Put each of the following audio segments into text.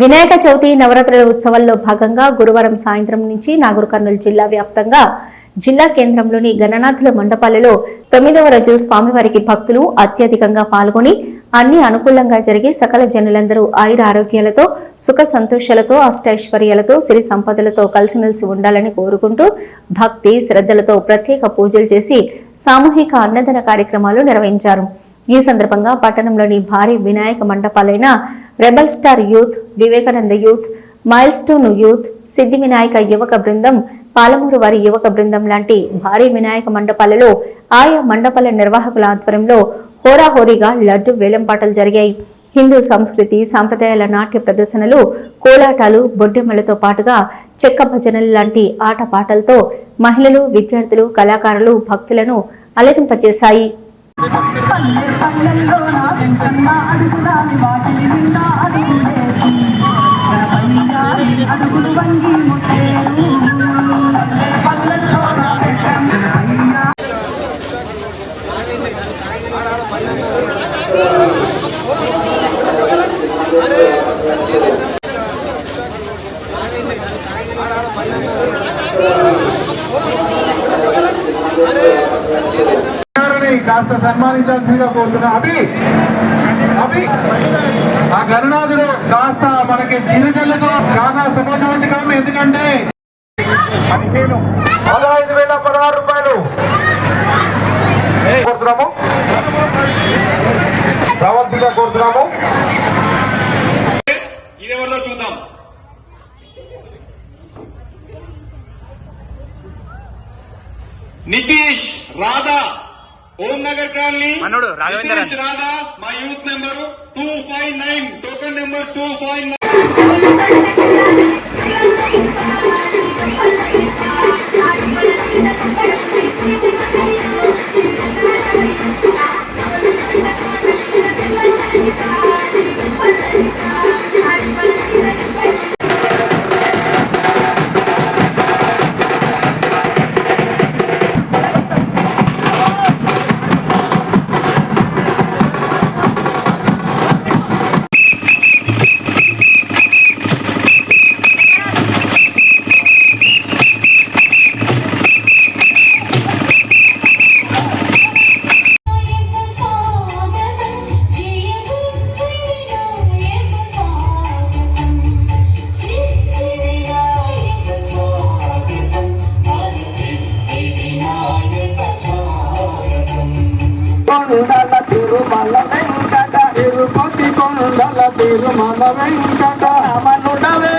వినాయక చవితి నవరాత్రుల ఉత్సవాల్లో భాగంగా గురువారం సాయంత్రం నుంచి నాగర్ కర్నూలు జిల్లా వ్యాప్తంగా జిల్లా కేంద్రంలోని గణనాథుల మండపాలలో తొమ్మిదవ రోజు స్వామివారికి భక్తులు అత్యధికంగా పాల్గొని అన్ని అనుకూలంగా జరిగి సకల జనులందరూ ఆయుర ఆరోగ్యాలతో సుఖ సంతోషాలతో అష్టైశ్వర్యాలతో సిరి సంపదలతో కలిసిమెలిసి ఉండాలని కోరుకుంటూ భక్తి శ్రద్ధలతో ప్రత్యేక పూజలు చేసి సామూహిక అన్నదాన కార్యక్రమాలు నిర్వహించారు. ఈ సందర్భంగా పట్టణంలోని భారీ Vinayaka మండపాలైన rebel star youth Vivekananda youth milestone youth Siddhi Vinayaka యువక బృందం పాలమూరు వారి యువక బృందం లాంటి భారీ వినాయక మండపాలలో ఆయా మండపాల నిర్వాహకుల ఆధ్వర్యంలో హోరాహోరీగా లడ్డు వేలంపాటలు జరిగాయి. హిందూ సంస్కృతి సాంప్రదాయాల నాట్య ప్రదర్శనలు కోలాటాలు బొడ్డెమ్మలతో పాటుగా చెక్క భజనలు లాంటి ఆటపాటలతో మహిళలు విద్యార్థులు కళాకారులు భక్తులను అలరింపచేశాయి పల్లె పల్లెల్లో నా వెంకన్న అడుగుదాని వాటిని నిండా అడుగులేసి అడుగులు వంగి కాస్త సన్మానించాల్సిందిగా కోరుతున్నా. అభి అభి. ఆ గరుణాథుడు కాస్త మనకి చిరుజల్లుతో చాలా శుభసూచకం ఎందుకంటే పదహైదు వేల పదహారు రూపాయలు. కోరుతున్నాము? ప్రవర్తిగా కోరుతున్నాము. ఇదెవరిదో చూద్దాం. నితీష్ రాధా. ఓం నగర్ కాలనీ. మనోడు, రాఘవేంద్రన్. నితీష్ రాధా మా youth number two five nine token number two five nine. Vinayaka కొండల తిరుమల వెంకట రమణుడవే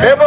లేబో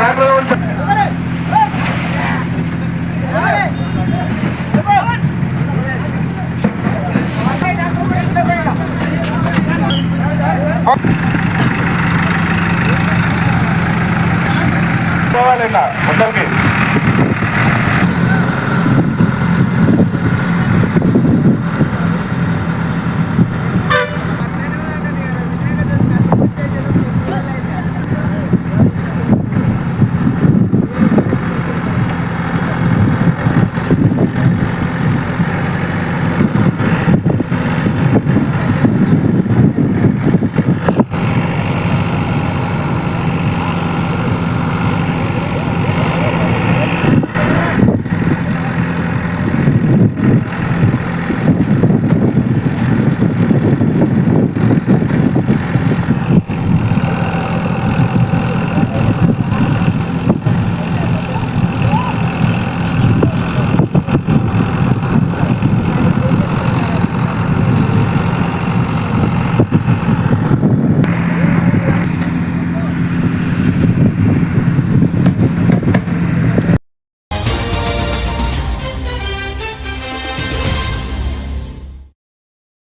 శాఖలో ఉంటారు మొత్తానికి